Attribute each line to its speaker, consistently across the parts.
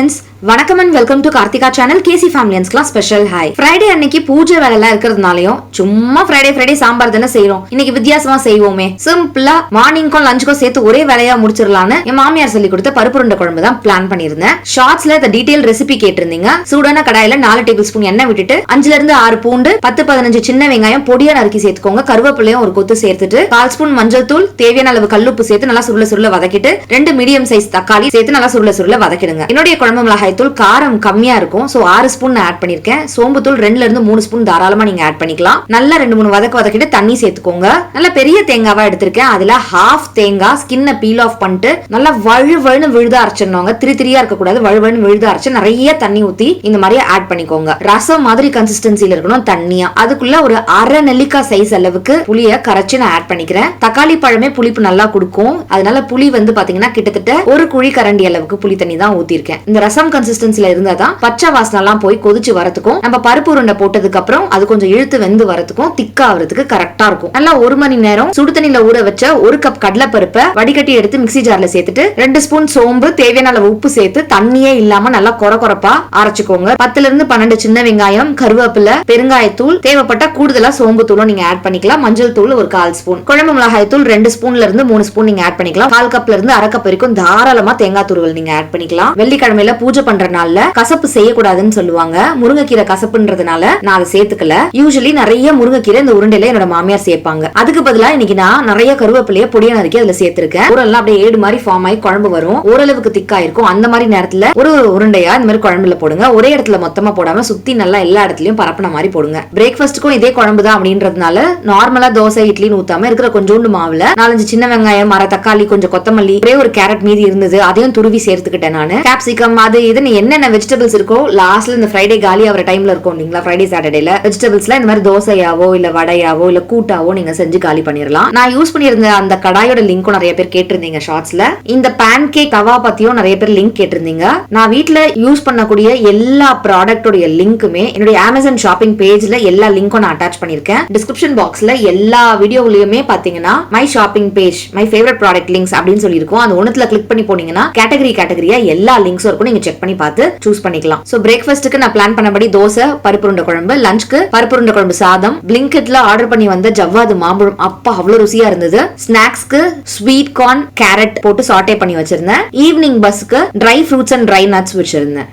Speaker 1: Hello friends வணக்கம் and welcome to Karthika channel K C ஃபேமிலியன்ஸ்க்குலாம் special hi Friday அன்னைக்கு பூஜை வேலைலாம் இருக்கிறதுனாலயும் சும்மா ஃப்ரைடே ஃப்ரைடே சாம்பார் தானே செய்யறோம் இன்னைக்கு வித்தியாசமா செய்வோமே. சிம்பிளா மார்னிங்க்கும் லஞ்சுக்கும் சேர்த்து ஒரே வேலையா முடிச்சிடலான்னு என் மாமியார் சொல்லி கொடுத்த பருப்பு ரெண்டு குழம்பு தான் பிளான் பண்ணியிருந்தேன். ஷார்ட்ஸ்ல இந்த டீடைல் ரெசிபி கேட்டிருந்தீங்க. சூடான கடாயில நாலு டேபிள் ஸ்பூன் எண்ணெய் விட்டுட்டு அஞ்சுல இருந்து ஆறு பூண்டு பத்து பதினஞ்சு சின்ன வெங்காயம் பொடியா நறுக்கி சேர்த்துக்கோங்க. கருவேப்பிலையும் ஒரு கொத்து சேர்த்துட்டு கால் ஸ்பூன் மஞ்சள் தூள் தேவையான அளவு கல்லுப்பு சேர்த்து நல்லா சுருள சுருள வதக்கிட்டு ரெண்டு மீடியம் சைஸ் தக்காளி சேர்த்து நல்லா சுருள சுருள வதக்கிடுங்க. என்னுடைய குழம்பு மிளகாய் மிளகாய்த்தூள் காரம் கம்மியா இருக்கும். சோ ஆறு ஸ்பூன் நான் ஆட் பண்ணிருக்கேன். சோம்புத்தூள் ரெண்டுல இருந்து மூணு ஸ்பூன் தாராளமா நீங்க ஆட் பண்ணிக்கலாம். நல்லா ரெண்டு மூணு வதக்க வதக்கிட்டு தண்ணி சேர்த்துக்கோங்க. நல்ல பெரிய தேங்காவா எடுத்திருக்கேன். அதுல ஹாஃப் தேங்காய் ஸ்கின்ன பீல் ஆஃப் பண்ணிட்டு நல்லா வழு வழுன்னு விழுத அரைச்சிடணுங்க. திரி திரியா இருக்க கூடாது விழுத அரைச்சு நிறைய தண்ணி ஊத்தி இந்த மாதிரி ஆட் பண்ணிக்கோங்க. ரசம் மாதிரி கன்சிஸ்டன்சில இருக்கணும் தண்ணியா. அதுக்குள்ள ஒரு அரை நெல்லிக்காய் சைஸ் அளவுக்கு புளிய கரைச்சு நான் ஆட் பண்ணிக்கிறேன். தக்காளி பழமே புளிப்பு நல்லா கொடுக்கும். அதனால புளி வந்து பாத்தீங்கன்னா கிட்டத்தட்ட ஒரு குழி கரண்டி அளவுக்கு புளி தண்ணி தான் ஊத்திருக்கேன் இந்த ரசம் கன்சிஸ்டன்சில இருந்தா தான் பச்சை வாசனை எல்லாம் போய் கொதிச்சு வரதுக்கும் நம்ம பருப்பு உருண்டை போட்டதுக்கு அப்புறம் அது கொஞ்சம் இழுத்து வெந்து வரதுக்கும் திக்கா ஆகிறதுக்கு கரெக்டா இருக்கும். நல்லா ஒரு மணி நேரம் சுடு தண்ணியில ஊற வச்ச ஒரு கப் கடலைப்பருப்பை வடிகட்டி எடுத்து மிக்சி ஜார்ல சேர்த்துட்டு ரெண்டு ஸ்பூன் சோம்பு தேவையான அளவு உப்பு சேர்த்து தண்ணியே இல்லாம நல்லா கொர கொரப்பா அரைச்சுக்கோங்க. பத்துல இருந்து பன்னெண்டு சின்ன வெங்காயம் கருவேப்பிலை பெருங்காயத்தூள் தேவைப்பட்ட கூடுதலா சோம்பு தூளும் நீங்க ஆட் பண்ணிக்கலாம். மஞ்சள் தூள் ஒரு கால் ஸ்பூன் குழம்பு மிளகாய் தூள் ரெண்டு ஸ்பூன்ல இருந்து மூணு ஸ்பூன் நீங்க ஆட் பண்ணிக்கலாம். கால் கப்ல இருந்து அரை கப் வரைக்கும் தாராளமா தேங்காய் துருவல் நீங்க ஆட் பண்ணிக்கலாம். வெள்ளிக்கிழமையில பூஜை பண்ற நாள்ல கசப்பு செய்யக்கூடாதுன்னு சொல்லுவாங்க. முருங்கைக்கீரை கசப்புன்றதுனால நான் அதை சேர்த்துக்கல. யூஸ்வலி நிறைய முருங்கைக்கீரை இந்த உருண்டையில என்னோட மாமியார் சேர்ப்பாங்க. அதுக்கு பதிலா இன்னைக்கு நான் நிறைய கருவேப்பிலைய பொடியை நறுக்கி அதுல சேர்த்திருக்கேன். ஊரெல்லாம் அப்படியே ஏடு மாதிரி ஃபார்ம் ஆகி குழம்பு வரும். ஓரளவுக்கு திக்கா இருக்கும் அந்த மாதிரி நேரத்துல ஒரு உருண்டையா இந்த மாதிரி குழம்புல போடுங்க. ஒரே இடத்துல மொத்தமா போடாம சுத்தி நல்லா எல்லா இடத்துலயும் பரப்பின மாதிரி போடுங்க. பிரேக்ஃபாஸ்ட்டுக்கும் இதே குழம்பு தான் அப்படின்றதுனால நார்மலா தோசை இட்லின்னு ஊத்தாம இருக்கிற கொஞ்சோண்டு மாவுல நாலஞ்சு சின்ன வெங்காயம் மர தக்காளி கொஞ்சம் கொத்தமல்லி ஒரே ஒரு கேரட் மீதி இருந்தது. அதையும் துருவி சேர்த்துக்கிட்டேன் நானு. கேப்சிகம் அது இது என்னென்ன வெஜிடபிள்ஸ் இருக்கோ லாஸ்ட்ல இந்த ஃப்ரைடே காலி ஆகிற டைம்ல இருக்கும் இல்லைங்களா? ஃப்ரைடே சாட்டர்டேல வெஜிடபிள்ஸ்ல இந்த மாதிரி தோசையாவோ இல்ல வடையாவோ இல்ல கூட்டாவோ நீங்க செஞ்சு காலி பண்ணிடலாம் நான் யூஸ் பண்ணியிருந்த அந்த கடாயோட லிங்க்கும் நிறைய பேர் கேட்டிருந்தீங்க ஷார்ட்ஸ்ல இந்த பேன் கேக் கவா பத்தியும் நிறைய பேர் லிங்க் கேட்டிருந்தீங்க. நான் வீட்டுல யூஸ் பண்ணக்கூடிய எல்லா ப்ராடக்டோடைய லிங்க்குமே என்னுடைய அமேசான் ஷாப்பிங் பேஜ்ல எல்லா லிங்க்கும் நான் அட்டாச் பண்ணிருக்கேன் டிஸ்கிரிப்ஷன் பாக்ஸ்ல எல்லா வீடியோலயுமே பாத்தீங்கன்னா my shopping page my favourite product links அப்படின்னு சொல்லியிருக்கோம். அந்த ஒண்ணுத்துல கிளிக் பண்ணி போனீங்கன்னா கேட்டகரி கேட்டகரியா எல்லா லிங்க்ஸும் இருக்கும். நீங்க செக் பண்ணி பார்த்து சூஸ் பண்ணிக்கலாம். சோ பிரேக்ஃபாஸ்ட்டுக்கு நான் பிளான் பண்ணபடி தோசை பருப்பு உருண்டை குழம்பு லஞ்சுக்கு பருப்பு உருண்டை குழம்பு சாதம் பிளிங்கெட்ல ஆர்டர் பண்ணி வந்த ஜவ்வாது மாம்பழம். அப்பா அவ்வளவு ருசியா இருந்தது. ஸ்நாக்ஸ்க்கு ஸ்வீட் கார்ன் கேரட் போட்டு சாட்டே பண்ணி வச்சிருந்தேன். Evening பஸ்க்கு dry fruits and dry nuts வச்சிருந்தேன்.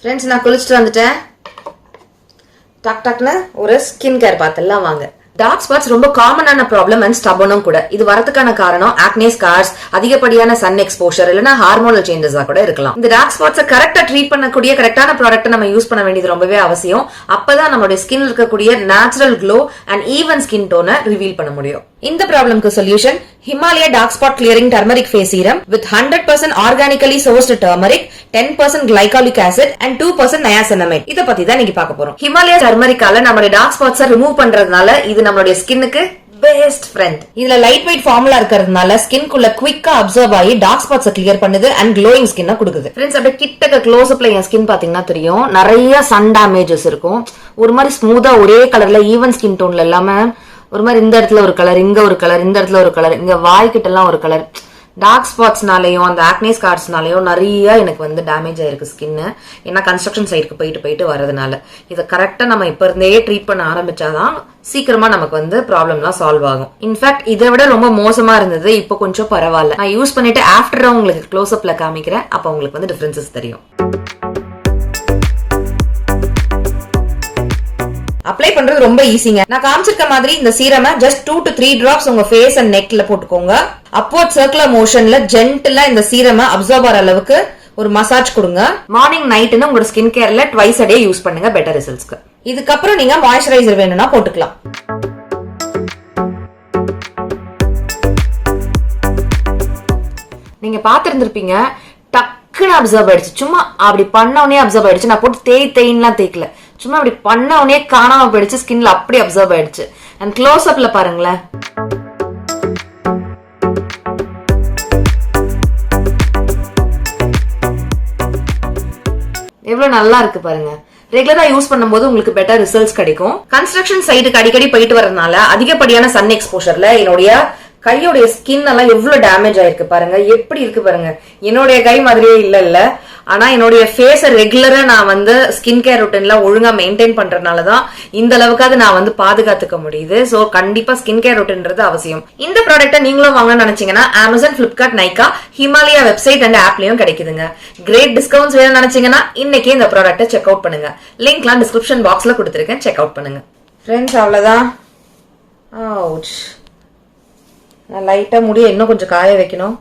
Speaker 1: ஃப்ரெண்ட்ஸ் நான் குளிச்சுட்டு வந்துட்டேன். டக் டக்னு ஒரு ஸ்கின் கேர் பார்த்தெல்லாம் வாங்க. டார்க் ஸ்பாட்ஸ் ரொம்ப காமனான ப்ராப்ளம் அண்ட் ஸ்டபனும் கூட. இது வரதுக்கான காரணம் ஆக்னே ஸ்கார்ஸ் அதிகப்படியான சன் எக்ஸ்போஷர் இல்லனா ஹார்மோனல் சேஞ்சஸா கூட இருக்கலாம். இந்த டார்க் ஸ்பாட்ஸை கரெக்டா ட்ரீட் பண்ணக்கூடிய கரெக்டான ப்ராடக்ட் நம்ம யூஸ் பண்ண வேண்டியது ரொம்பவே அவசியம். அப்பதான் நம்மளுடைய ஸ்கின் இருக்கக்கூடிய natural glow and even skin டோனை reveal பண்ண முடியும். இந்த ப்ராப்ளம்க்கு solution Himalaya dark spot clearing turmeric face serum with hundred percent organically sourced turmeric ten percent glycolic acid and two percent niacinamide இதை பத்தி தான் இன்னைக்கு பார்க்க போறோம். ஹிமாலயா டர்மரிக்கால நம்மளுடைய டார்க் ஸ்பாட்ஸை ரிமூவ் பண்றதுனால இது நம்மளுடைய ஸ்கின்னுக்கு பெஸ்ட் ஃப்ரெண்ட் இதுல லைட் வெயிட் ஃபார்முலா இருக்கிறதுனால ஸ்கின்குள்ள குவிக்கா அப்சர்வ் ஆகி டார்க் ஸ்பாட்ஸ் கிளியர் பண்ணுது அண்ட் க்ளோயிங் ஸ்கின்ன கொடுக்குது. ஃப்ரெண்ட்ஸ் அப்படியே கிட்டக்க க்ளோஸ் அப்ல என் ஸ்கின் பாத்தீங்கன்னா தெரியும். நிறைய சன் டேமேஜஸ் இருக்கும். ஒரு மாதிரி ஸ்மூதா ஒரே கலர்ல ஈவன் ஸ்கின் டோன்ல இல்லாம ஒரு மாதிரி இந்த இடத்துல ஒரு கலர் இங்க ஒரு கலர் இந்த இடத்துல ஒரு கலர் இங்க வாய்க்கிட்ட எல்லாம் ஒரு கலர் டார்க் ஸ்பாட்ஸ்னாலையும் அந்த ஆக்னே ஸ்கார்ஸ்னாலையும் நிறைய எனக்கு வந்து டேமேஜ் ஆயிருக்கு ஸ்கின்னு ஏன்னா கன்ஸ்ட்ரக்ஷன் சைடுக்கு போயிட்டு போயிட்டு வரதுனால இதை கரெக்டாக நம்ம இப்போ இருந்தே ட்ரீட் பண்ண ஆரம்பிச்சாதான் சீக்கிரமா நமக்கு வந்து ப்ராப்ளம்லாம் சால்வ் ஆகும். இன்ஃபேக்ட் இதை விட ரொம்ப மோசமா இருந்தது இப்போ கொஞ்சம் பரவாயில்ல. நான் யூஸ் பண்ணிட்டு ஆஃப்டர் உங்களுக்கு க்ளோஸ் அப்ல காமிக்கிறேன் அப்போ உங்களுக்கு வந்து டிஃபரன்சஸ் தெரியும். அப்ளை பண்றது ரொம்ப ஈஸிங்க நான் காமிச்சிருக்க மாதிரி இந்த சீரமை just two to three drops உங்க ஃபேஸ் அண்ட் நெக்ல போட்டுக்கோங்க. அப்போர்ட் சர்க்குலர் மோஷன்ல ஜென்டலா இந்த சீரமை அப்சர்வ் ஆகிற அளவுக்கு ஒரு மசாஜ் கொடுங்க. மார்னிங் நைட்னு உங்களோட ஸ்கின் கேர்ல ட்வைஸ் அடே யூஸ் பண்ணுங்க பெட்டர் ரிசல்ட்ஸ்க்கு இதுக்கப்புறம் நீங்க மாய்ஸ்சரைசர் வேணும்னா போட்டுக்கலாம். நீங்க பாத்திருந்திருப்பீங்க டக்குன்னு அப்சர்வ் ஆயிடுச்சு. சும்மா அப்படி பண்ணவனே அப்சர்வ் ஆயிடுச்சு. நான் போட்டு தேய் தேயின்லாம் தேய்க்கல. சும்மா அப்படி உடனே காணாம போயிடுச்சு ஸ்கின்ல அப்படி அப்சர்வ் ஆயிடுச்சு. அண்ட் க்ளோஸ் அப்ல பாருங்களேன். எவ்வளவு நல்லா இருக்கு பாருங்க. ரெகுலரா யூஸ் பண்ணும்போது உங்களுக்கு பெட்டர் ரிசல்ட்ஸ் கிடைக்கும். கன்ஸ்ட்ரக்ஷன் சைடுக்கு அடிக்கடி போயிட்டு வரதுனால அதிகப்படியான சன் எக்ஸ்போஷர்ல என்னுடைய
Speaker 2: கையோடைய ஸ்கின் எல்லாம் எவ்வளவு டேமேஜ் ஆயிருக்கு பாருங்க. எப்படி இருக்கு பாருங்க. என்னுடைய கை மாதிரியே இல்ல இல்ல. ஆனா என்னுடைய ஃபேஸை ரெகுலரா நான் வந்து ஸ்கின் கேர் ருட்டீன்லாம் ஒழுங்கா மெயின்டைன் பண்றதுனால தான் இந்த அளவுக்காவது நான் வந்து பாதுகாத்துக்க முடியுது. சோ கண்டிப்பா ஸ்கின் கேர் ருட்டீன்றது அவசியம். இந்த ப்ராடக்ட்டை நீங்களும் வாங்கணும்னு நினைச்சீங்கன்னா Amazon Flipkart Nykaa Himalaya website and ஆப்லயும் கிடைக்குதுங்க. கிரேட் டிஸ்கவுண்ட்ஸ் வேணும்னு நினைச்சீங்கன்னா இன்னைக்கே இந்த ப்ராடக்ட்டை செக் அவுட் பண்ணுங்க. லிங்க்லாம் டிஸ்கிரிப்ஷன் பாக்ஸ்ல கொடுத்துருக்கேன். செக் அவுட் பண்ணுங்க. ஃப்ரெண்ட்ஸ் அவ்வளவுதான். Ouch. நான் லைட்டாக முடிய இன்னும் கொஞ்சம் காய வைக்கணும்.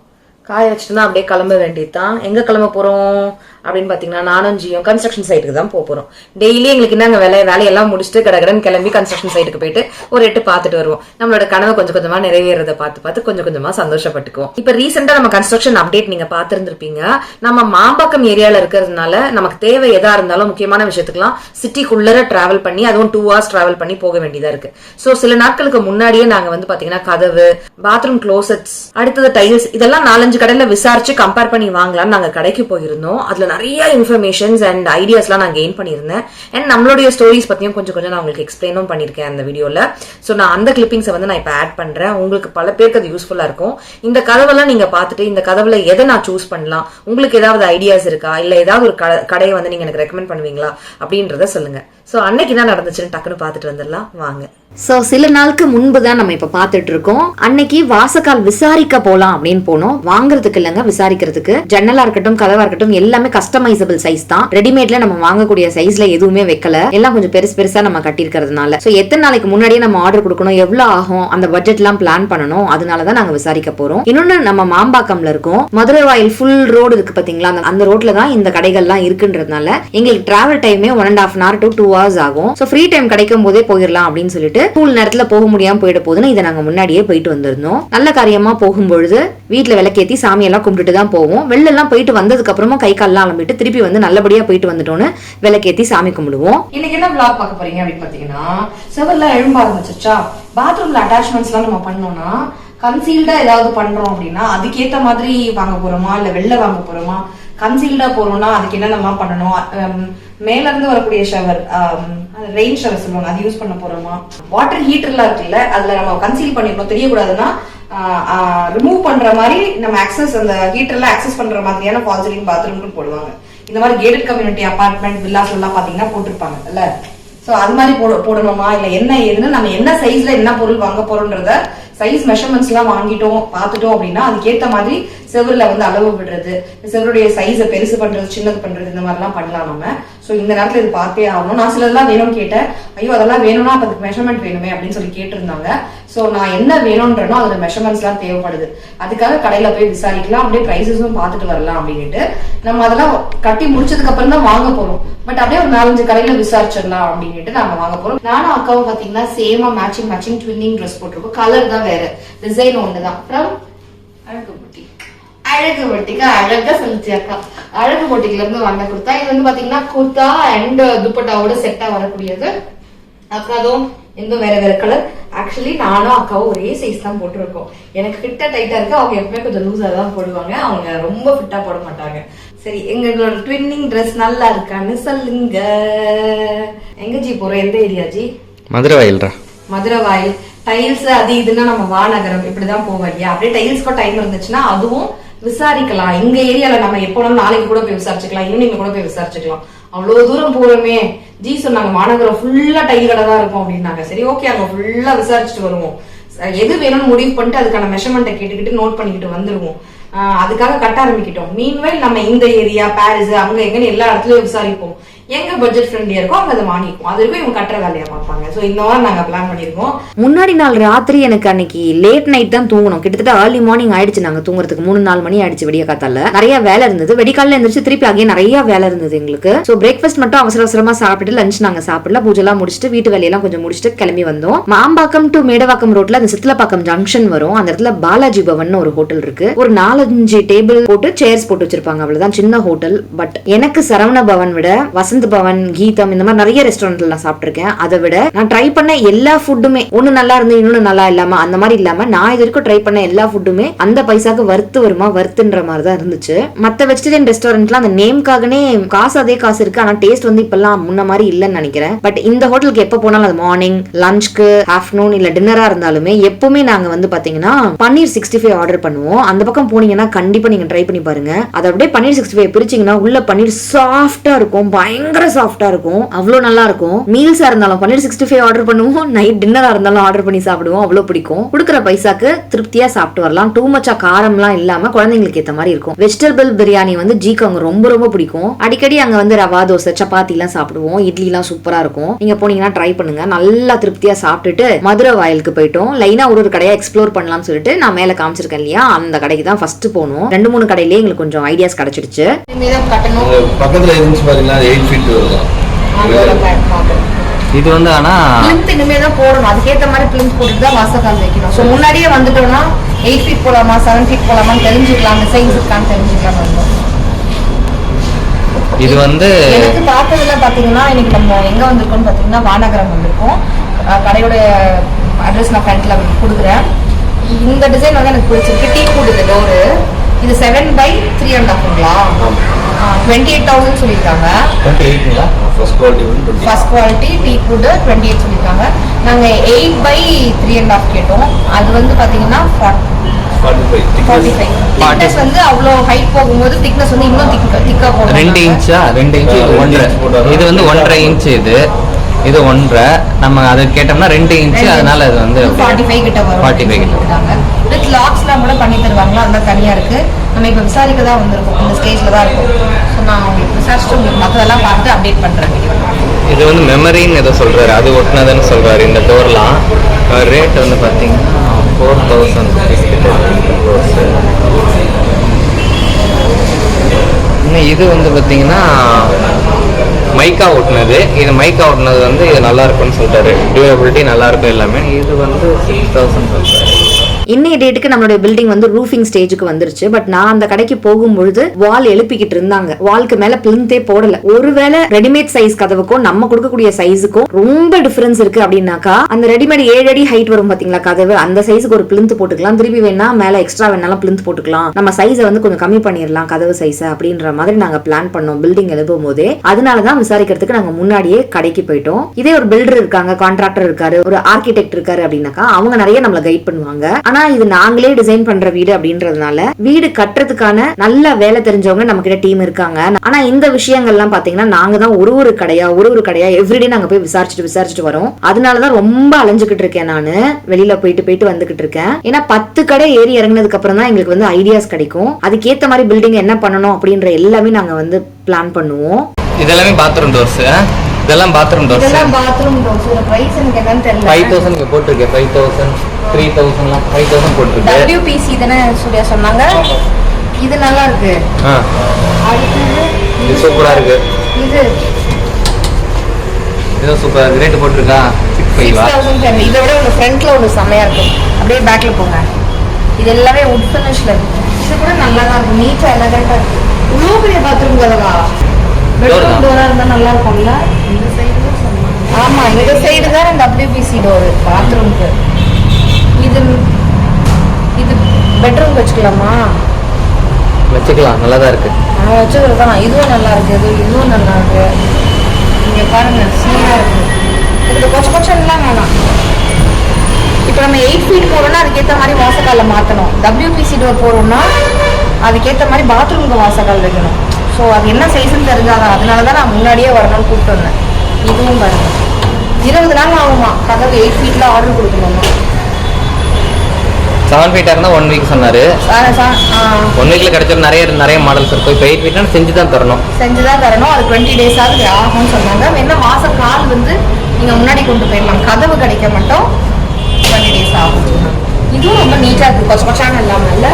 Speaker 2: காய வச்சுட்டு தான் அப்படியே கிளம்ப வேண்டியது தான் எங்கே கிளம்ப போகிறோம் அப்படின்னு பார்த்தீங்கன்னா நானும் ஜியும் கன்ஸ்ட்ரக்ஷன் சைட்டுக்கு தான் போகிறோம் டெய்லி எங்களுக்கு என்ன வேலை? வேலையெல்லாம் முடிச்சுட்டு கடகடன் கிளம்பி கன்ஸ்ட்ரக்ஷன் சைட்டுக்கு போயிட்டு ஒரு எட்டு பார்த்துட்டு வருவோம். நம்மளோட கனவை கொஞ்சம் கொஞ்சமாக நிறைவேறதை பார்த்து பார்த்து கொஞ்சம் கொஞ்சமாக சந்தோஷப்பட்டுக்குவோம். இப்போ ரீசெண்டாக நம்ம கன்ஸ்ட்ரக்ஷன் அப்டேட் நீங்கள் பார்த்துருந்துருப்பீங்க. நம்ம மாம்பாக்கம் ஏரியாவில் இருக்கிறதுனால நமக்கு தேவை எதாக இருந்தாலும் முக்கியமான விஷயத்துக்குலாம் சிட்டிக்குள்ளர டிராவல் பண்ணி அதுவும் டூ ஹவர்ஸ் டிராவல் பண்ணி போக வேண்டியதாக இருக்கு. ஸோ சில நாட்களுக்கு முன்னாடியே நாங்கள் வந்து பார்த்தீங்கன்னா கதவு பாத்ரூம் க்ளோசட்ஸ் அடுத்தது டைல்ஸ் இதெல்லாம் நாலஞ்சு கடையில் விசாரிச்சு கம்பேர் பண்ணி வாங்கலாம்னு நாங்கள் கடைக்கு போயிருந்தோம். அதில் நிறைய இன்ஃபர்மேஷன்ஸ் அண்ட் ஐடியாஸ்லாம் நான் கெயின் பண்ணியிருந்தேன். அண்ட் நம்மளுடைய ஸ்டோரிஸ் பற்றியும் கொஞ்சம் கொஞ்சம் நான் உங்களுக்கு எக்ஸ்பிளைனும் பண்ணியிருக்கேன் அந்த வீடியோவில் ஸோ நான் அந்த கிளிப்பிங்ஸை வந்து நான் இப்போ ஆட் பண்ணுறேன் உங்களுக்கு பல பேருக்கு அது யூஸ்ஃபுல்லாக இருக்கும். இந்த கதவெல்லாம் நீங்கள் பார்த்துட்டு இந்த கதவில் எதை நான் சூஸ் பண்ணலாம்? உங்களுக்கு ஏதாவது ஐடியாஸ் இருக்கா? இல்லை ஏதாவது ஒரு க- கடையை வந்து நீங்கள் எனக்கு ரெக்கமெண்ட் பண்ணுவீங்களா? அப்படின்றத சொல்லுங்கள் ஸோ அன்னைக்கு என்ன நடந்துச்சுன்னு டக்குன்னு பார்த்துட்டு வந்துடலாம். வாங்க.
Speaker 1: ஸோ சில நாளுக்கு முன்பு தான் நம்ம இப்போ பார்த்துட்டு இருக்கோம். அன்னைக்கு வாசக்கால் விசாரிக்க போகலாம் அப்படின்னு போனோம். வாங்குறதுக்கு இல்லைங்க விசாரிக்கிறதுக்கு. ஜன்னலா இருக்கட்டும் கதவா இருக்கட்டும் எல்லாமே கஸ்டமைசபிள் சைஸ் தான். ரெடிமேட்ல நம்ம வாங்கக்கூடிய சைஸ்ல எதுவுமே வைக்கல. எல்லாம் கொஞ்சம் பெருசு பெருசா நம்ம கட்டியிருக்கிறதுனால. ஸோ எத்தனை நாளைக்கு முன்னாடியே நம்ம ஆர்டர் கொடுக்கணும் எவ்வளோ ஆகும் அந்த பட்ஜெட்லாம் பிளான் பண்ணணும் அதனால தான் நாங்கள் விசாரிக்க போறோம். இன்னொன்னு நம்ம மாம்பாக்கம்ல இருக்கோம். மதுரை வாயில் ஃபுல் ரோடு இருக்கு பாத்தீங்களா? அந்த- அந்த ரோட்ல தான் இந்த கடைகள்லாம் இருக்குன்றதுனால எங்களுக்கு டிராவல் டைமே one and half hour to two hours ஆகும். ஸோ ஃப்ரீ டைம் கிடைக்கும் போதே போயிடலாம் அப்படின்னு சொல்லிட்டு ஸ்கூல் நேரத்துல போக முடியாம போயிட போதுன்னு இதை நாங்க முன்னாடியே போயிட்டு வந்திருந்தோம். நல்ல காரியமா போகும்பொழுது வீட்டுல விளக்கேத்தி சாமியெல்லாம் கும்பிட்டுட்டு தான் போவோம். வெளில எல்லாம் போயிட்டு வந்ததுக்கு அப்புறமா கை கால்லாம் அலம்பிட்டு திருப்பி வந்து நல்லபடியா போயிட்டு வந்துட்டோம்னு விளக்கேத்தி சாமி கும்பிடுவோம்.
Speaker 2: இன்னைக்கு என்ன vlog பார்க்க போறீங்க அப்படின்னு பாத்தீங்கன்னா செவர்ல எழும்ப ஆரம்பிச்சிருச்சா? பாத்ரூம்ல அட்டாச்மெண்ட்ஸ் எல்லாம் நம்ம பண்ணோம்னா கன்சீல்டா ஏதாவது பண்றோம் அப்படின்னா அதுக்கேத்த மாதிரி வாங்க போறோமா? இல்ல வெளில வாங்க போறோமா? கன்சீல்டா போறோம்னா அதுக்கு என்னென்னமா பண்ணணும்? மேல இருந்து வரக்கூடிய ஷவர் ரெயின் ஷவர் சொல்லுவாங்க. அது யூஸ் பண்ண போறோமா? வாட்டர் ஹீட்டர்லாம் இருக்குல்ல அதுல நம்ம கன்சீல் பண்ணிருக்கோம் தெரியக்கூடாதுன்னா ரிமூவ் பண்ற மாதிரி நம்ம அக்சஸ் அந்த ஹீட்டர்ல ஆக்சஸ் பண்ற மாதிரியான பால்சரிங் பாத்ரூம்னு போடுவாங்க. இந்த மாதிரி கேட்டட் கம்யூனிட்டி அபார்ட்மெண்ட் வில்லாஸ் எல்லாம் பாத்தீங்கன்னா போட்டிருப்பாங்க இல்ல? சோ அது மாதிரி போட போடணுமா? இல்ல என்ன ஏதுன்னு நம்ம என்ன சைஸ்ல என்ன பொருள் வாங்க போறோம்ன்றத சைஸ் மெஷர்மெண்ட்ஸ் எல்லாம் வாங்கிட்டோம் பார்த்துட்டோம் அப்படின்னா அதுக்கேத்த மாதிரி செவர்ல வந்து அளவு விடுறது. செவருடைய சைஸை பெருசு பண்றது சின்னது பண்றது இந்த மாதிரிலாம் பண்ணலாம் நம்ம. சோ இந்த நேரத்துல இது பார்த்தே ஆகணும். நான் சிலதெல்லாம் வேணும்னு கேட்டேன். ஐயோ அதெல்லாம் வேணும்னா அப்போ அதுக்கு மெஷர்மெண்ட் வேணுமே அப்படின்னு சொல்லி கேட்டிருந்தாங்க. ஸோ நான் என்ன வேணும்ன்றனோ அதோட மெஷர்மெண்ட்ஸ்லாம் தேவைப்படுது. அதுக்காக கடையில் போய் விசாரிக்கலாம் அப்படியே ப்ரைஸஸும் பார்த்துட்டு வரலாம் அப்படின்னுட்டு நம்ம அதெல்லாம் கட்டி முடிச்சதுக்கு அப்புறம் தான் வாங்க போகிறோம் பட் அப்படியே ஒரு நாலஞ்சு கடையில் விசாரிச்சிடலாம் அப்படின்னுட்டு நாங்கள் வாங்க போகிறோம் நானும் அக்காவும் பார்த்தீங்கன்னா சேமா மேட்சிங் மேட்சிங் ட்வின்னிங் ட்ரெஸ் போட்டிருக்கோம். கலர் தான் வேறு. டிசைன் ஒன்று தான். அப்புறம் அழகு புட்டி அழகு பொட்டிக்கு அழகா சொல்லிச்சு அக்கா. அழகு பொட்டிக்குல இருந்து வாங்க கொடுத்தா இது வந்து பாத்தீங்கன்னா குர்தா அண்ட் துப்பட்டாவோட செட்டா வரக்கூடியது. அப்புறம் அதுவும் எந்த வேற வேற கலர் ஆக்சுவலி நானும் அக்காவும் ஒரே சைஸ் தான் போட்டிருக்கோம். எனக்கு ஃபிட்டா டைட்டா இருக்கு. அவங்க எப்பவுமே கொஞ்சம் லூஸா தான் போடுவாங்க. அவங்க ரொம்ப ஃபிட்டா போட மாட்டாங்க. சரி எங்களோட ட்வின்னிங் Dress நல்லா இருக்கான்னு சொல்லுங்க எங்க ஜி போறோம் எந்த ஏரியா ஜி?
Speaker 3: மதுரை வயல்ரா
Speaker 2: மதுரை வாயில் டைல்ஸ் அது இதுன்னா நம்ம வானகரம். இப்படிதான் போவோம் இல்லையா அப்படியே டைல்ஸ்க்கு டைம் இருந்துச்சுன்னா அதுவும் விசாரிக்கலாம். எங்க ஏரியால நம்ம எப்போனாலும் நாளைக்கு கூட போய் விசாரிச்சுக்கலாம். ஈவினிங் கூட போய் விசாரிச்சுக்கலாம். அவ்வளவு தூரம் போறோமே. ஜி சொன்னாங்க மாநகரம் ஃபுல்லா டைல் கடை தான் இருக்கும் அப்படின்னாங்க. சரி ஓகே அங்க ஃபுல்லா விசாரிச்சுட்டு வருவோம். எது வேணும்னு முடிவு பண்ணிட்டு அதுக்கான மெஷர்மெண்ட்டை கேட்டுக்கிட்டு நோட் பண்ணிக்கிட்டு வந்துருவோம். ஆஹ் அதுக்காக கட்ட ஆரம்பிக்கிட்டோம். மீன்வைல் நம்ம இந்த ஏரியா பாரிஸ் அங்க எங்கன்னு எல்லா இடத்துலயும் விசாரிப்போம். எங்க பட்ஜெட் ஃப்ரெண்ட்லியா இருக்கோ அங்க அதை வாங்கிப்போம் அது வரைக்கும் இவங்க கட்டுற வேலையா பார்ப்பாங்க. சோ இந்த மாதிரி நாங்க பிளான் பண்ணிருக்கோம்
Speaker 1: முன்னாடி நாள் ராத்திரி எனக்கு அன்னைக்கு லேட் நைட் தான் தூங்கணும். கிட்டத்தட்ட ஏர்லி மார்னிங் ஆயிடுச்சு நாங்க தூங்குறதுக்கு. மூணு நாலு மணி ஆயிடுச்சு விடிய காத்தால. நிறைய வேலை இருந்தது. வெடிக்கால எந்திரிச்சு திருப்பி அங்கேயே நிறைய வேலை இருந்தது எங்களுக்கு. சோ பிரேக்ஃபாஸ்ட் மட்டும் அவசர அவசரமா சாப்பிட்டு லஞ்ச் நாங்க சாப்பிடல. பூஜை எல்லாம் முடிச்சுட்டு வீட்டு வேலையெல்லாம் கொஞ்சம் முடிச்சுட்டு கிளம்பி வந்தோம். மாம்பாக்கம் டு மேடவாக்கம் ரோட்ல அந்த சித்தலப்பாக்கம் ஜங்ஷன் வரும். அந்த இடத்துல பாலாஜி பவன் ஒரு ஹோட்டல் இருக்கு. ஒரு நாலஞ்சு டேபிள் போட்டு சேர்ஸ் போட்டு வச்சிருப்பாங்க. அவ்வளவுதான். சின்ன ஹோட்டல் பட் எனக்கு சரவண பவன் விட வசந்த வசந்த் பவன் கீதம் இந்த மாதிரி நிறைய ரெஸ்டாரண்ட்ல நான் சாப்பிட்டிருக்கேன். அதை விட நான் ட்ரை பண்ண எல்லா ஃபுட்டுமே ஒன்னு நல்லா இருந்து இன்னொன்னு நல்லா இல்லாம அந்த மாதிரி இல்லாம நான் இது வரைக்கும் ட்ரை பண்ண எல்லா ஃபுட்டுமே அந்த பைசாக்கு வறுத்து வருமா வறுத்துன்ற மாதிரி தான் இருந்துச்சு. மத்த வெஜிடேரியன் ரெஸ்டாரண்ட்லாம் அந்த நேம்காகனே காசு அதே காசு இருக்கு. ஆனா டேஸ்ட் வந்து இப்பெல்லாம் முன்ன மாதிரி இல்லைன்னு நினைக்கிறேன். பட் இந்த ஹோட்டலுக்கு எப்போ போனாலும் அது மார்னிங் லஞ்ச்க்கு ஆஃப்டர்நூன் இல்ல டின்னரா இருந்தாலுமே எப்பவுமே நாங்க வந்து பாத்தீங்கன்னா பன்னீர் சிக்ஸ்டி ஃபைவ் ஆர்டர் பண்ணுவோம். அந்த பக்கம் போனீங்கன்னா கண்டிப்பா நீங்க ட்ரை பண்ணி பாருங்க. அதை அப்படியே பன்னீர் சிக்ஸ்டி ஃபைவ் பிரிச்சீங்கன்னா உள்ள பன்னீர் சாஃப்டா இருக்கும். பயங்கர சாஃப்டா இருக்கும். அவ்வளோ நல்லா இருக்கும் மீல்ஸா இருந்தாலும் பன்னீர் சிக்ஸ்டி ஃபைவ் ஆர்டர் பண்ணுவோம் நைட் டின்னரா இருந்தாலும் ஆர்டர் பண்ணி சாப்பிடுவோம். அவ்வளோ பிடிக்கும். கொடுக்குற பைசாக்கு திருப்தியா சாப்பிட்டு வரலாம். டூ மச்சா காரம்லாம் இல்லாம குழந்தைங்களுக்கு ஏத்த மாதிரி இருக்கும். வெஜிடபிள் பிரியாணி வந்து ஜிக்கு அங்க ரொம்ப ரொம்ப பிடிக்கும். அடிக்கடி அங்க வந்து ரவா தோசை சப்பாத்தி எல்லாம் சாப்பிடுவோம். இட்லி எல்லாம் சூப்பரா இருக்கும். நீங்க போனீங்கன்னா ட்ரை பண்ணுங்க. நல்லா திருப்தியா சாப்பிட்டுட்டு மதுரை வாயிலுக்கு போயிட்டோம். லைனா ஒரு ஒரு கடையா எக்ஸ்ப்ளோர் பண்ணலாம்னு சொல்லிட்டு நான் மேல காமிச்சிருக்கேன் இல்லையா? அந்த கடைக்கு தான் ஃபர்ஸ்ட் போனோம். ரெண்டு மூணு கடையிலேயே எங்களுக்கு கொஞ்சம் ஐடியாஸ் கிடைச்சிடுச்சு.
Speaker 3: பக்கத்துல இருந்துச்சு பாத்தீங்கன்னா
Speaker 2: அதோட பார்க்கணும்.
Speaker 4: இது வந்து ஆனா
Speaker 2: பிளிம்த் இனிமே தான் போடணும். அதுக்கேத்த மாதிரி பிளிம்த் போட்டு தான் வாசக்கால் வைக்கணும். ஸோ முன்னாடியே வந்துட்டோம்னா எயிட் ஃபீட் போலாமா செவன் ஃபீட் போலாமான்னு தெரிஞ்சுக்கலாம். அந்த சைஸ் இருக்கான்னு தெரிஞ்சுக்கலாம்
Speaker 4: இது வந்து
Speaker 2: எனக்கு பார்த்ததுல பாத்தீங்கன்னா இன்னைக்கு நம்ம எங்க வந்திருக்கோம்னு பாத்தீங்கன்னா வானகரம் வந்திருக்கோம். கடையோட அட்ரஸ் நான் ஃப்ரண்ட்ல கொடுக்குறேன். இந்த டிசைன் வந்து எனக்கு பிடிச்சிருக்கு. டீ கூட் இது டோரு இது செவன் பை த்ரீ அண்ட் ஹாஃப்ங்களா டுவெண்ட்டி எயிட் தௌசண்ட் சொல்லியிருக்காங்க
Speaker 4: டுவெண்ட்டி எயிட்டுங்களா
Speaker 3: ஃபர்ஸ்ட் குவாலிட்டி
Speaker 2: ஃபர்ஸ்ட் டீ ஃபுட்டு டுவெண்ட்டி எயிட் சொல்லியிருக்காங்க நாங்கள் eight by three and half கேட்டோம். அது வந்து பார்த்தீங்கன்னா
Speaker 3: ஃபார்ட்டி ஃபைவ்
Speaker 2: திக்னஸ் வந்து அவ்வளோ ஹைட் போகும்போது திக்னஸ் வந்து இன்னும் திக்க திக்காக போகும்.
Speaker 4: ரெண்டு இன்ச்சா ரெண்டு இன்ச்சு இது ஒன்றரை. இது வந்து ஒன்றரை இன்ச் இது. இது ஒன்றரை. நம்ம அதை கேட்டோம்னா ரெண்டு இன்ச்சு அதனால அது வந்து
Speaker 2: ஃபார்ட்டி ஃபைவ் கிட்ட வரும்.
Speaker 4: ஃபார்ட்டி ஃபைவ் கிட்ட
Speaker 2: சொல்லியிருக்காங்க வித் லாக்ஸ்லாம் கூட பண்ணி தருவாங்களா? அதெல்லாம் தனியாக இருக்கு. நம்ம இப்போ விசாரிக்க தான் வந்திருக்கோம். இந்த ஸ்டேஜில் தான் இருக்கும். ஸோ நான் உங்களுக்கு விசாரிச்சுட்டு உங்களுக்கு மற்றதெல்லாம் பார்த்து அப்டேட் பண்ணுறேன் வீடியோ
Speaker 4: இது வந்து மெமரின்னு ஏதோ சொல்றாரு. அது ஒட்டினதுன்னு சொல்றாரு. இந்த டோர்லாம் ரேட் வந்து பார்த்தீங்கன்னா ஃபோர் தௌசண்ட் ருபீஸ் கிட்ட இது வந்து பார்த்தீங்கன்னா மைக்கா ஒட்டினது இது மைக்கா ஒட்டினது வந்து இது நல்லா இருக்கும்னு சொல்லிட்டாரு. டியூரபிலிட்டி நல்லா இருக்கும் எல்லாமே. இது வந்து சிக்ஸ் தௌசண்ட் சொல்றாரு.
Speaker 1: இன்னைய டேட்டுக்கு நம்மளுடைய பில்டிங் வந்து ரூஃபிங் ஸ்டேஜுக்கு வந்துருச்சு. பட் நான் அந்த கடைக்கு போகும்பொழுது வால் எழுப்பிக்கிட்டு இருந்தாங்க. வால்க்கு மேல பிளிந்தே போடல. ஒருவேளை ரெடிமேட் சைஸ் கதவுக்கும் நம்ம கொடுக்கக்கூடிய சைஸுக்கும் ரொம்ப டிஃபரன்ஸ் இருக்கு அப்படின்னாக்கா அந்த ரெடிமேட் ஏழு அடி ஹைட் வரும் பாத்தீங்களா கதவு? அந்த சைஸுக்கு ஒரு பிளிந்து போட்டுக்கலாம். திருப்பி வேணா மேல எக்ஸ்ட்ரா வேணாலும் பிளிந்து போட்டுக்கலாம். நம்ம சைஸை வந்து கொஞ்சம் கம்மி பண்ணிடலாம் கதவு சைஸை அப்படின்ற மாதிரி நாங்க பிளான் பண்ணோம் பில்டிங் எழுப்பும் போதே அதனாலதான் விசாரிக்கிறதுக்கு நாங்க முன்னாடியே கடைக்கு போயிட்டோம். இதே ஒரு பில்டர் இருக்காங்க கான்ட்ராக்டர் இருக்காரு ஒரு ஆர்கிடெக்ட் இருக்காரு அப்படின்னாக்கா அவங்க நிறைய நம்மள கைட் பண்ணுவாங்க. ஆனா இது நாங்களே டிசைன் பண்ற வீடு அப்படின்றதுனால வீடு கட்டுறதுக்கான நல்ல வேலை தெரிஞ்சவங்க நம்ம கிட்ட டீம் இருக்காங்க. ஆனா இந்த விஷயங்கள்லாம் பாத்தீங்கன்னா நாங்க தான் ஒரு ஒரு கடையா ஒரு ஒரு கடையா எவ்ரிடே நாங்க போய் விசாரிச்சுட்டு விசாரிச்சுட்டு வரோம். அதனாலதான் ரொம்ப அலைஞ்சுக்கிட்டு இருக்கேன் நானு. வெளியில போயிட்டு போயிட்டு வந்துகிட்டு இருக்கேன். ஏன்னா பத்து கடை ஏறி இறங்கினதுக்கு அப்புறம் தான் எங்களுக்கு வந்து ஐடியாஸ் கிடைக்கும். அதுக்கேத்த மாதிரி பில்டிங் என்ன பண்ணணும் அப்படின்ற எல்லாமே நாங்க வந்து பிளான் பண்ணுவோம்.
Speaker 4: இதெல்லாமே பாத்ரூம் டோர்ஸ் இதெல்லாம் பாத்ரூம் டோர்ஸ்
Speaker 2: இதெல்லாம் பாத்ரூம் டோர்ஸோட ப்ரைஸ் எனக்கு என்னன்னு தெரியல.
Speaker 4: ஃபைவ் தௌசண்ட் இங்கே போட்டிருக்கு. ஃபைவ் தௌசண்ட் த்ரீ தௌசண்ட்லாம் ஃபைவ் தௌசண்ட் போட்டிருக்கு.
Speaker 2: டபிள்யூபிசி தானே சூர்யா சொன்னாங்க. இது நல்லா இருக்கு.
Speaker 4: ஆ.
Speaker 2: அடுத்தது
Speaker 4: இது சூப்பரா இருக்கு.
Speaker 2: இது.
Speaker 4: இது சூப்பரா இருக்கு. ரேட் போட்டிருக்கா? சிக்ஸ்
Speaker 2: சிக்ஸ்
Speaker 4: ஃபைவா
Speaker 2: தௌசண்ட் ஃபைவ் இதை விட ஒன்று ஃப்ரண்ட்ல ஒன்று செம்மையா இருக்கும் அப்படியே பேக்ல போங்க. இது எல்லாமே உட் ஃபினிஷ்ல இருக்கு. இது கூட நல்லா தான் இருக்கும் நீட்டா எலகண்டா இருக்கு. இவ்வளோ பெரிய பாத்ரூம் கதவா பெட்ரூம். டோரா இருந்தா நல்லா இருக்கும்ல? இந்த சைடு ஆமா இந்த சைடு தான் டபிள்யூபிசி டோர் பாத்ரூம்க்கு இது இது பெட்ரூம் வச்சுக்கலாமா?
Speaker 4: வச்சுக்கலாம் நல்லா தான் இருக்கு.
Speaker 2: நான் வச்சுக்கிறது தான் இதுவும் நல்லா இருக்கு இது இதுவும் நல்லா இருக்கு. நீங்க பாருங்க சீனா இருக்கு. இதுல கொஞ்சம் கொஞ்சம்லாம் வேணாம். இப்போ நம்ம எயிட் ஃபீட் போறோம்னா அதுக்கேற்ற மாதிரி வாசக்கால மாற்றணும் டபிள்யூபிசி டோர் போறோம்னா அதுக்கேற்ற மாதிரி பாத்ரூமுக்கு வாசக்கால் வைக்கணும். ஸோ அது என்ன சைஸ்ன்னு தெரிஞ்சாதான் அதனால தான் நான் முன்னாடியே வரணும்னு கூப்பிட்டு வந்தேன். இதுவும் பாருங்க. இருபது நாள் ஆகுமா? கதவு எயிட் ஃபீட்ல ஆர்டர் கொடுக்கணுமா?
Speaker 4: செவன் ஃபீட்டாக இருந்தால் ஒன் வீக் சொன்னாரு. ஒன் வீக்ல கிடைச்சது நிறைய நிறைய மாடல்ஸ் இருக்கும் இப்போ எயிட் ஃபீட்னா செஞ்சு தான் தரணும்.
Speaker 2: செஞ்சு தான் தரணும். அது டுவெண்ட்டி டேஸ் ஆகுது ஆகும்னு சொன்னாங்க. என்ன மாசம் கால் வந்து நீங்க முன்னாடி கொண்டு போயிடலாம். கதவு கிடைக்க மட்டும் டுவெண்ட்டி டேஸ் ஆகும். இதுவும் ரொம்ப நீட்டா இருக்கு. கொச்ச கொச்சான இல்லாம இல்ல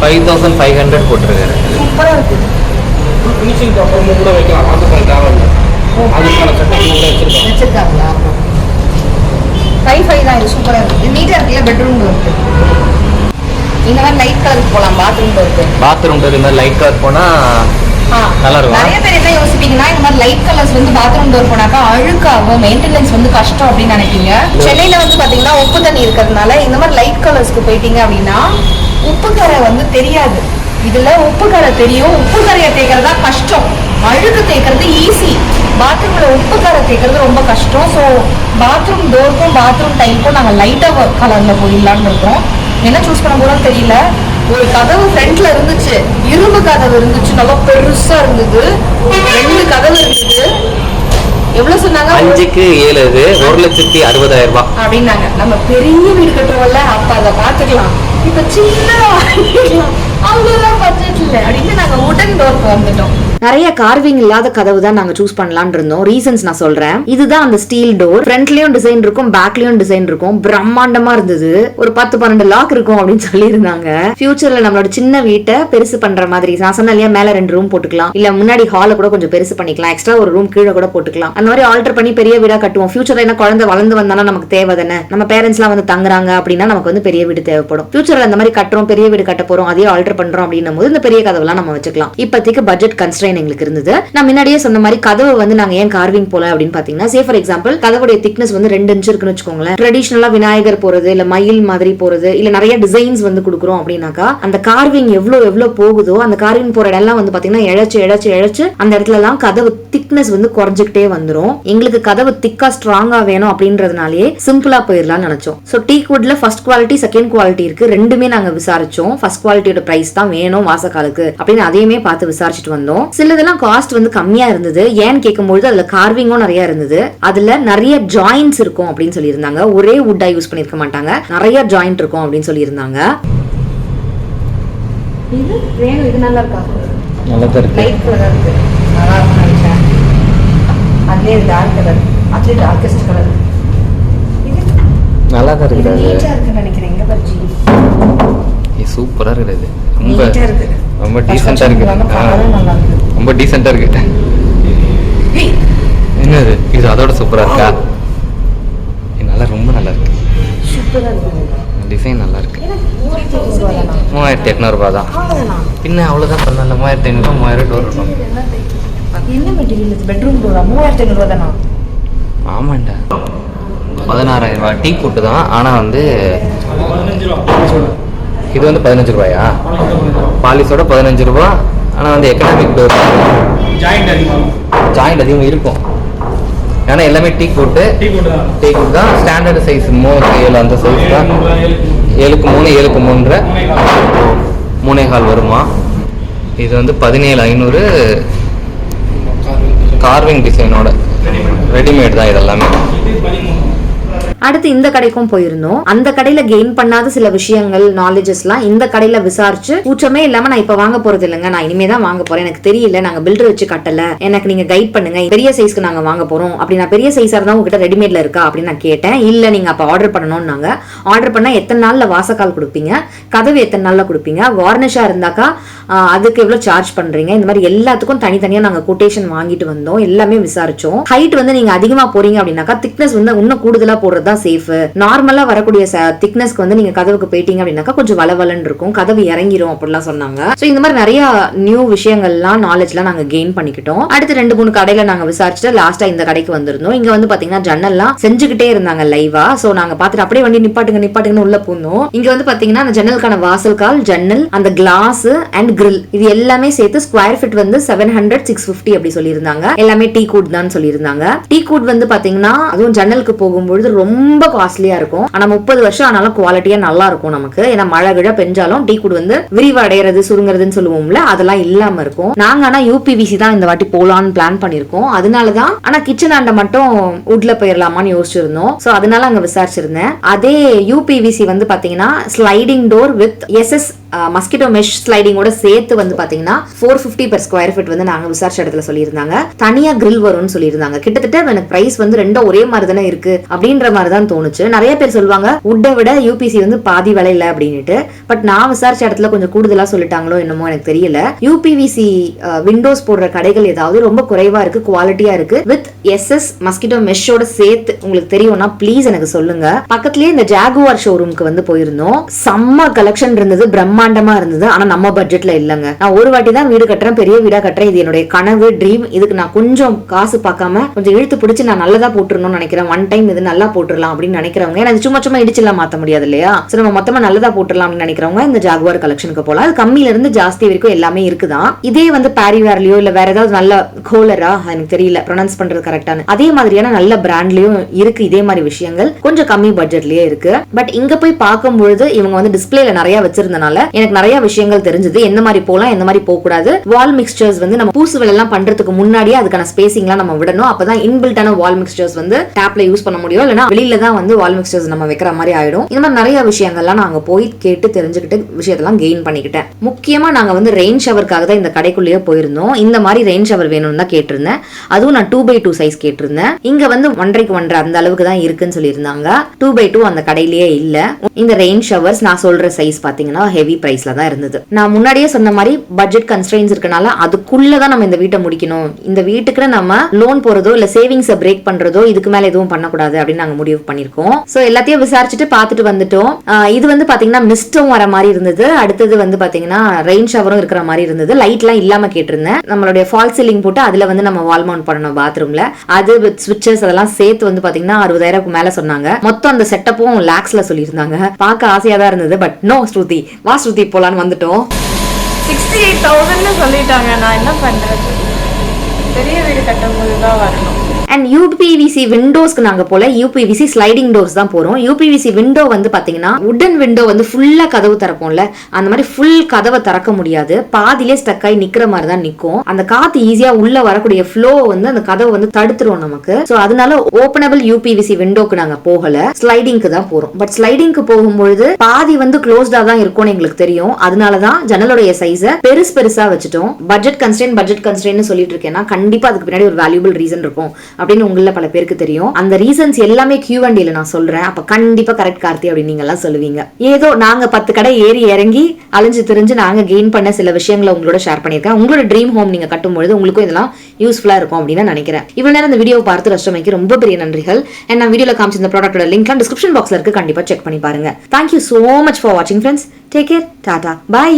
Speaker 4: ஃபைவ் தௌசண்ட் ஃபைவ் ஹண்ட்ரட் போட்டிருக்காரு.
Speaker 2: சூப்பரா இருக்கு.
Speaker 3: ஃபினிஷிங் அப்புறமா கூட வைக்கலாம் வாசப்பல் தேவையில்ல அதுக்கான செட்டிங் கூட வச்சிருக்கோம்.
Speaker 2: வச்சிருக்காங்களா? ஃபைவ் தான் இது சூப்பரா இருக்கு. இது நீட்டா இருக்குல்ல பெட்ரூம் இருக்கு. இந்த மாதிரி லைட் கலருக்கு போலாம் பாத்ரூம் இருக்கு.
Speaker 4: பாத்ரூம் இது மாதிரி லைட் கலர் போனால் நல்லா இருக்கும்.
Speaker 2: நிறைய பேர் என்ன யோசிப்பீங்கன்னா இந்த மாதிரி லைட் கலர்ஸ் வந்து பாத்ரூம் டோர் போனாக்கா அழுக்காகும் மெயின்டெனன்ஸ் வந்து கஷ்டம் அப்படின்னு நினைப்பீங்க. சென்னையில வந்து பாத்தீங்கன்னா உப்பு தண்ணி இருக்கிறதுனால இந்த மாதிரி லைட் கலர்ஸ்க்கு போயிட்டீங்க அப்படின்னா உப்பு கரை வந்து தெரியாது. இதுல உப்பு கரை தெரியும். உப்பு கரையை தேய்க்கிறதா கஷ்டம். அழுக்கு தேய்க்கிறது ஈஸி பாத்ரூம்ல உப்பு கரை தேய்க்கிறது ரொம்ப கஷ்டம். ஸோ பாத்ரூம் டோருக்கும் பாத்ரூம் டைலுக்கும் நாங்க லைட்டா கலர்ல போயிடலான்னு இருக்கோம். என்ன சூஸ் பண்ண போறோம் தெரியல. ஒரு கதவு ஃப்ரண்ட்ல இருந்துச்சு. இரும்பு கதவு இருந்துச்சு. நல்லா பெருசா இருந்தது. ரெண்டு கதவு இருந்தது. எவ்வளவு சொன்னாங்க?
Speaker 4: அஞ்சுக்கு ஏழு ஒரு லட்சத்தி அறுபதாயிரம் ரூபாய்.
Speaker 2: அப்படின்னாங்க. நம்ம பெரிய வீடு கட்டுறோம்ல அப்ப அதை பாத்துக்கலாம் இப்ப சின்னதா அவங்களும் பட்ஜெட் இல்லை. அப்படின்னு நாங்கள் உடன் டோருக்கு வந்துட்டோம்.
Speaker 1: நிறைய கார்விங் இல்லாத கதவு தான் நாங்க சூஸ் பண்ணலாம்னு இருந்தோம். ரீசன்ஸ் நான் சொல்றேன். இதுதான் அந்த ஸ்டீல் டோர் ஃப்ரண்ட்லயும் டிசைன் இருக்கும் பேக்லயும் டிசைன் இருக்கும். பிரம்மாண்டமா இருந்தது. ஒரு பத்து பன்னெண்டு லாக் இருக்கும் அப்படின்னு சொல்லியிருந்தாங்க. ஃபியூச்சர்ல நம்மளோட சின்ன வீட்டை பெருசு பண்ற மாதிரி நான் சொன்ன இல்லையா மேல ரெண்டு ரூம் போட்டுக்கலாம். இல்ல முன்னாடி ஹால கூட கொஞ்சம் பெருசு பண்ணிக்கலாம். எக்ஸ்ட்ரா ஒரு ரூம் கீழே கூட போட்டுக்கலாம். அந்த மாதிரி ஆல்டர் பண்ணி பெரிய வீடா கட்டுவோம். ஃபியூச்சர்ல என்ன குழந்தை வளர்ந்து வந்தானா நமக்கு தேவை தானே? நம்ம பேரண்ட்ஸ் எல்லாம் வந்து தங்குறாங்க அப்படின்னா நமக்கு வந்து பெரிய வீடு தேவைப்படும். ஃபியூச்சர்ல அந்த மாதிரி கட்டுறோம் பெரிய வீடு கட்ட போறோம் அதையே ஆல்டர் பண்றோம் அப்படின்னும் போது இந்த பெரிய கதவுலாம் நம்ம வச்சுக்கலாம். இப்போதைக்கு பட்ஜெட் கன்ஸ்ட்ரெயின் எங்களுக்கு இருந்தது. நான் முன்னாடியே சொன்ன மாதிரி கதவை வந்து நாங்க ஏன் கார்விங் போல அப்படின்னு பாத்தீங்கன்னா சே ஃபார் எக்ஸாம்பிள் கதவுடைய திக்னஸ் வந்து ரெண்டு இன்ச்சு இருக்குன்னு வச்சுக்கோங்களேன். ட்ரெடிஷனலா விநாயகர் போறது இல்ல மயில் மாதிரி போறது இல்ல நிறைய டிசைன்ஸ் வந்து கொடுக்குறோம் அப்படின்னாக்கா அந்த கார்விங் எவ்வளவு எவ்வளவு போகுதோ அந்த கார்விங் போற இடம் எல்லாம் வந்து பாத்தீங்கன்னா இழைச்சு இழைச்சு இழைச்சு அந்த இடத்துல எல்லாம் கதவு திக்னஸ் வந்து குறைஞ்சிக்கிட்டே வந்துரும். எங்களுக்கு கதவு திக்கா ஸ்ட்ராங்கா வேணும் அப்படின்றதுனாலே சிம்பிளா போயிடலாம்னு நினைச்சோம். ஸோ டீ குட்ல ஃபர்ஸ்ட் குவாலிட்டி செகண்ட் குவாலிட்டி இருக்கு. ரெண்டுமே நாங்க விசாரிச்சோம். ஃபர்ஸ்ட் குவாலிட்டியோட பிரைஸ் தான் வேணும் வாசக்காலுக்கு அப்படின்னு அதையுமே பார்த்து விசாரிச்சுட்டு வந்தோம். சிலதெல்லாம் காஸ்ட் வந்து கம்மியா இருந்தது. ஏன்னு கேட்கும்பொழுது அதுல கார்விங்கும் நிறைய இருந்தது. அதுல நிறைய ஜாயின்ஸ் இருக்கும் அப்படின்னு சொல்லியிருந்தாங்க. ஒரே வுட்டா யூஸ் பண்ணிருக்க மாட்டாங்க. நிறைய ஜாயிண்ட் இருக்கும் அப்படின்னு சொல்லியிருந்தாங்க.
Speaker 2: இது வேணும். இது நல்லா இருக்கா?
Speaker 4: நல்லா இருக்கு.
Speaker 2: லைட் கலர் இருக்கு. நல்லா இருக்கும் அதுலயே டார்க் கலர் அதுலயே டார்க்கஸ்ட் கலர் இது
Speaker 4: நல்லா தான்
Speaker 2: இது
Speaker 4: இருக்குது
Speaker 2: நீட்டா இருக்குன்னு நினைக்கிறேன். எங்க பறிச்சு
Speaker 4: இது சூப்பரா இருக்குது ரொம்ப
Speaker 2: இருக்கு.
Speaker 4: ரொம்ப டீசெண்டா இருக்கு
Speaker 2: இருக்கு.
Speaker 4: ரொம்ப டீசெண்டா இருக்கு.
Speaker 2: ஏய்,
Speaker 4: என்னது? இது அதோட சூப்பரா இருக்கா? இது நல்லா ரொம்ப நல்லா இருக்கு.
Speaker 2: சூப்பரா இருக்கு.
Speaker 4: டிசைன் நல்லா இருக்கு.
Speaker 2: மூவாயிரத்தி ரூபா
Speaker 4: எட்நூறுபா தான்? பின்ன அவ்வளோதான் பண்ணல. மூவாயிரத்தி ஐநூறுபா மூவாயிரம் டோர்
Speaker 2: என்ன மெட்டீரியல் இது? பெட்ரூம் டோரா மூவாயிரத்தி ஐநூறு ரூபா தானா?
Speaker 4: ஆமாண்டா. பதினாறாயிரம் ரூபாய் டீ கூட்டு தான் ஆனால் வந்து இது வந்து பதினஞ்சு ரூபாயா? பாலிஸோட பதினஞ்சு ரூபா. ஆனால் வந்து எக்கனாமிக் டோர்
Speaker 3: ஜாயிண்ட் அதிகமாகும்
Speaker 4: ஜாயிண்ட் அதிகம் இருக்கும். ஏன்னா எல்லாமே டீ கூட்டு
Speaker 3: டீ போட்டு தான்.
Speaker 4: டீ கூட்டு தான். ஸ்டாண்டர்ட் சைஸ் மூணு ஏழு அந்த சைஸ் தான்.
Speaker 3: ஏழுக்கு மூணு.
Speaker 4: ஏழுக்கு
Speaker 3: கால்.
Speaker 4: மூணே கால் வருமா? இது வந்து பதினேழு ஐநூறு. கார்விங் டிசைனோட ரெடிமேட் தான் இதெல்லாமே.
Speaker 1: அடுத்து இந்த கடைக்கும் போயிருந்தோம். அந்த கடையில கெயின் பண்ணாத சில விஷயங்கள் நாலேஜஸ்லாம் இந்த கடையில விசாரிச்சு கூச்சமே இல்லாம நான் இப்ப வாங்க போறது இல்லைங்க. நான் இனிமே தான் வாங்க போறேன். எனக்கு தெரியல. நாங்க பில்டர் வச்சு கட்டல. எனக்கு நீங்க கைட் பண்ணுங்க. பெரிய சைஸ்க்கு நாங்க வாங்க போறோம். அப்படி நான் பெரிய சைஸா இருந்தா உங்ககிட்ட ரெடிமேட்ல இருக்கா? அப்படின்னு நான் கேட்டேன். இல்ல நீங்க அப்ப ஆர்டர் பண்ணணும்னாங்க. ஆர்டர் பண்ணா எத்தனை நாள்ல வாசக்கால் கொடுப்பீங்க? கதவு எத்தனை நாள்ல கொடுப்பீங்க? வார்னிஷா இருந்தாக்கா அதுக்கு எவ்வளவு சார்ஜ் பண்றீங்க? இந்த மாதிரி எல்லாத்துக்கும் தனித்தனியா நாங்க கொட்டேஷன் வாங்கிட்டு வந்தோம். எல்லாமே விசாரிச்சோம். ஹைட் வந்து நீங்க அதிகமா போறீங்க அப்படின்னாக்கா திக்னஸ் வந்து இன்னும் கூடுதலா போடுறது தான் சேஃப் நார்மலா வரக்கூடிய திக்னஸ்க்கு வந்து நீங்க கதவுக்கு போயிட்டீங்க அப்படின்னாக்கா கொஞ்சம் வளவலன்னு இருக்கும். கதவு இறங்கிரும் அப்படிலாம் சொன்னாங்க. சோ இந்த மாதிரி நிறைய நியூ விஷயங்கள்லாம் நாலேஜ்லாம் நாங்க கெயின் பண்ணிக்கிட்டோம். அடுத்து ரெண்டு மூணு கடையில நாங்க விசாரிச்சுட்டு லாஸ்டா இந்த கடைக்கு வந்திருந்தோம். இங்க வந்து பாத்தீங்கன்னா ஜன்னல்லாம் செஞ்சுக்கிட்டே இருந்தாங்க லைவா சோ நாங்க பாத்துட்டு அப்படியே வண்டி நிப்பாட்டுங்க நிப்பாட்டுங்கன்னு உள்ள போனோம். இங்க வந்து பாத்தீங்கன்னா அந்த ஜன்னலுக்கான வாசல் கால் ஜன்னல் அந்த கிளாஸ் அண்ட் கிரில் இது எல்லாமே சேர்த்து ஸ்கொயர் ஃபீட் வந்து செவன் ஹண்ட்ரட் சிக்ஸ் ஃபிஃப்டி அப்படி சொல்லியிருந்தாங்க. எல்லாமே டீ கூட் தான் சொல்லியிருந்தாங்க. டீ கூட் வந்து பாத்தீங்கன்னா அதுவும் ஜன்னலுக்கு போகும்பொழுது ரொம்ப ரொம்ப காஸ்ட்லியா இருக்கும். ஆனா முப்பது வருஷம் ஆனாலும் குவாலிட்டியா நல்லா இருக்கும் நமக்கு. ஏன்னா மழை விழ பெஞ்சாலும் டீ குடு வந்து விரிவடைறது சுருங்குறதுன்னு சொல்லுவோம்ல அதெல்லாம் இல்லாம இருக்கும். நாங்க ஆனா யூபிவிசி தான் இந்த வாட்டி போலான்னு பிளான் பண்ணிருக்கோம் அதனாலதான் ஆனா கிச்சன் ஆண்ட மட்டும் உட்ல போயிடலாமான்னு யோசிச்சிருந்தோம். சோ அதனால அங்க விசாரிச்சிருந்தேன். அதே யூபிவிசி வந்து பாத்தீங்கன்னா sliding door with SS mosquito mesh ஸ்லைடிங்கோட சேர்த்து வந்து பாத்தீங்கன்னா four fifty per square feet வந்து நாங்க விசாரிச்ச இடத்துல சொல்லியிருந்தாங்க. தனியா கிரில் வரும்னு சொல்லியிருந்தாங்க. கிட்டத்தட்ட எனக்கு பிரைஸ் வந்து ரெண்டும் ஒரே மாதிரி தானே இருக்கு அப்படின்ற மாதிரி தான் தோணுச்சு. நிறைய பேர் சொல்லுவாங்க உட்டை விட யூபிசி வந்து பாதி விலையில அப்படின்னுட்டு. பட் நான் விசாரிச்ச இடத்துல கொஞ்சம் கூடுதலா சொல்லிட்டாங்களோ என்னமோ எனக்கு தெரியல. யூபிவிசி விண்டோஸ் போடுற கடைகள் ஏதாவது ரொம்ப குறைவா இருக்கு குவாலிட்டியா இருக்கு. வித் எஸ்எஸ் மஸ்கிட்டோ மெஷ்ஷோட சேர்த்து உங்களுக்கு தெரியும்னா ப்ளீஸ் எனக்கு சொல்லுங்க. பக்கத்துலயே இந்த ஜாகுவார் ஷோரூம்க்கு வந்து போயிருந்தோம். செம்ம கலெக்ஷன் இருந்தது. பிரம்மா பிரம்மாண்டமா இருந்தது. ஆனா நம்ம பட்ஜெட்ல இல்லைங்க. நான் ஒரு வாட்டி தான் வீடு கட்டுறேன் பெரிய வீடா கட்டுறேன். இது என்னுடைய கனவு ட்ரீம் இதுக்கு நான் கொஞ்சம் காசு பார்க்காம கொஞ்சம் இழுத்து பிடிச்சி நான் நல்லதா போட்டுருணும்னு நினைக்கிறேன். ஒன் டைம் இது நல்லா போட்டுடலாம் அப்படின்னு நினைக்கிறவங்க. ஏன்னா சும்மா சும்மா இடிச்சுலாம் மாத்த முடியாது இல்லையா? சோ நம்ம மொத்தமா நல்லதா போட்டுடலாம் அப்படின்னு நினைக்கிறவங்க இந்த ஜாகுவார் கலெக்ஷனுக்கு போலாம் அது கம்மியில இருந்து ஜாஸ்தி வரைக்கும் எல்லாமே இருக்குதான். இதே வந்து பாரிவேர்லயோ இல்ல வேற ஏதாவது நல்ல கோலரா எனக்கு தெரியல ப்ரொனன்ஸ் பண்றது கரெக்டான அதே மாதிரியான நல்ல பிராண்ட்லயும் இருக்கு இதே மாதிரி விஷயங்கள். கொஞ்சம் கம்மி பட்ஜெட்லயே இருக்கு. பட் இங்க போய் பார்க்கும்பொழுது இவங்க வந்து டிஸ்பிளேல நிறைய வச்சிருந்தனால எனக்கு நிறைய விஷயங்கள் தெரிஞ்சது. எந்த மாதிரி போகலாம் எந்த மாதிரி போக கூடாது வால் மிக்சர்ஸ் வந்து நம்ம பூசுவல் எல்லாம் பண்றதுக்கு முன்னாடியே அதுக்கான ஸ்பேசிங்லாம் நம்ம விடணும். அப்பதான் இன்பில்டான வால் மிக்சர்ஸ் வந்து டேப்ல யூஸ் பண்ண முடியும். இல்லைனா வெளியில தான் வந்து வால் மிக்சர்ஸ் நம்ம வைக்கிற மாதிரி ஆயிடும். இந்த மாதிரி நிறைய விஷயங்கள்லாம் நாங்க போய் கேட்டு தெரிஞ்சுக்கிட்டு விஷயத்தெல்லாம் கெயின் பண்ணிக்கிட்டேன். முக்கியமா நாங்க வந்து ரெயின் ஷவருக்காக தான் இந்த கடைக்குள்ளேயே போயிருந்தோம். இந்த மாதிரி ரெயின் ஷவர் வேணும்னு தான் கேட்டிருந்தேன். அதுவும் நான் டூ பை டூ சைஸ் கேட்டிருந்தேன். இங்க வந்து ஒன்றரைக்கு ஒன்றரை அந்த அளவுக்கு தான் இருக்குன்னு சொல்லியிருந்தாங்க. டூ பை டூ அந்த கடையிலேயே இல்ல. இந்த ரெயின் ஷவர்ஸ் நான் சொல்ற சைஸ் பாத்தீங்கன்னா ஹெவி பிரைஸ்ல தான் இருந்தது. நான் முன்னாடியே சொன்ன மாதிரி பட்ஜெட் கன்ஸ்ட்ரெயின்ஸ் இருக்கனால அதுக்குள்ளே தான் நம்ம இந்த வீட்டை முடிக்கணும். இந்த வீட்டுக்கு நம்ம லோன் போறதோ இல்ல சேவிங்ஸை பிரேக் பண்றதோ இதுக்கு மேல எதுவும் பண்ணக்கூடாது அப்படின்னு நாங்க முடிவு பண்ணிருக்கோம் சோ எல்லாத்தையும் விசாரிச்சுட்டு பார்த்துட்டு வந்துட்டோம். இது வந்து பாத்தீங்கன்னா மிஸ்டும் வர மாதிரி இருந்தது. அடுத்தது வந்து பாத்தீங்கன்னா ரெயின் ஷவரும் இருக்கிற மாதிரி இருந்தது. லைட்லாம் இல்லாம கேட்டிருந்தேன். நம்மளுடைய ஃபால் சீலிங் போட்டு அதுல வந்து நம்ம வால் மவுண்ட் பண்ணணும் பாத்ரூம்ல அது வித் ஸ்விட்சஸ் அதெல்லாம் சேர்த்து வந்து பாத்தீங்கன்னா அறுபதாயிரம் மேல சொன்னாங்க. மொத்தம் அந்த செட்டப்பும் லேக்ஸ்ல சொல்லியிருந்தாங்க. பார்க்க ஆசையா தான் இருந்தது பட் நோ ஸ்ருதி. வா சுற்றி போலான்னு வந்துட்டோம்.
Speaker 5: சிக்ஸ்டி எயிட் தௌசண்ட்னு சொல்லிட்டாங்க. நான் என்ன பண்ணுறது பெரிய வீடு கட்டும்போது தான் வரணும்.
Speaker 1: அண்ட் யூபிவிசி விண்டோஸ்க்கு நாங்க போல யூபிவிசி ஸ்லைடிங் டோர்ஸ் தான் போறோம். யூபிவிசி விண்டோ வந்து பாத்தீங்கன்னா உடன் விண்டோ வந்து ஃபுல்லா கதவு திறப்போம்ல. அந்த மாதிரி ஃபுல் கதவை திறக்க முடியாது. பாதியிலே ஸ்டக் ஆகி நிக்கிற மாதிரி தான் நிக்கும். அந்த காத்து ஈஸியா உள்ள வரக்கூடிய ஃப்ளோ வந்து அந்த கதவை வந்து தடுத்துரும் நமக்கு. சோ அதனால ஓபனபிள் யூபிவிசி விண்டோக்கு நாங்க போகல. ஸ்லைடிங்க்கு தான் போறோம். பட் ஸ்லைடிங்க்கு போகும்பொழுது பாதி வந்து க்ளோஸ்டா தான் இருக்கும்னு எங்களுக்கு தெரியும். அதனால தான் ஜன்னலுடைய சைஸை பெருசு பெருசா வச்சுட்டோம். பட்ஜெட் கன்ஸ்டன்ட் பட்ஜெட் கன்ஸ்டன்ட் சொல்லிட்டு இருக்கேன்னா கண்டிப்பா அதுக்கு பின்னாடி ஒரு வேல்யூபிள் ரீசன் இருக்கும். அப்படின்னு உங்களில் பல பேருக்கு தெரியும். அந்த ரீசன்ஸ் எல்லாமே கியூ வண்டியில் நான் சொல்கிறேன் அப்போ கண்டிப்பாக கரெக்ட் கார்த்தி அப்படின்னு நீங்க எல்லாம் சொல்லுவீங்க. ஏதோ நாங்கள் பத்து கடை ஏறி இறங்கி அலைஞ்சு தெரிஞ்சு நாங்கள் கெயின் பண்ண சில விஷயங்களை உங்களோட ஷேர் பண்ணியிருக்கேன். உங்களோட ட்ரீம் ஹோம் நீங்கள் கட்டும்பொழுது உங்களுக்கும் இதெல்லாம் யூஸ்ஃபுல்லாக இருக்கும் அப்படின்னு நினைக்கிறேன். இவ்வளோ நேரம் இந்த வீடியோ பார்த்து ரஷ்டமைக்கு ரொம்ப பெரிய நன்றிகள். என் நான் வீடியோவில் காமிச்ச இந்த ப்ராடக்ட்டோட லிங்க்லாம் டிஸ்கிரிப்ஷன் பாக்ஸில் இருக்கு. கண்டிப்பாக செக் பண்ணி பாருங்க. Thank you so much for வாட்சிங் friends take care tata bye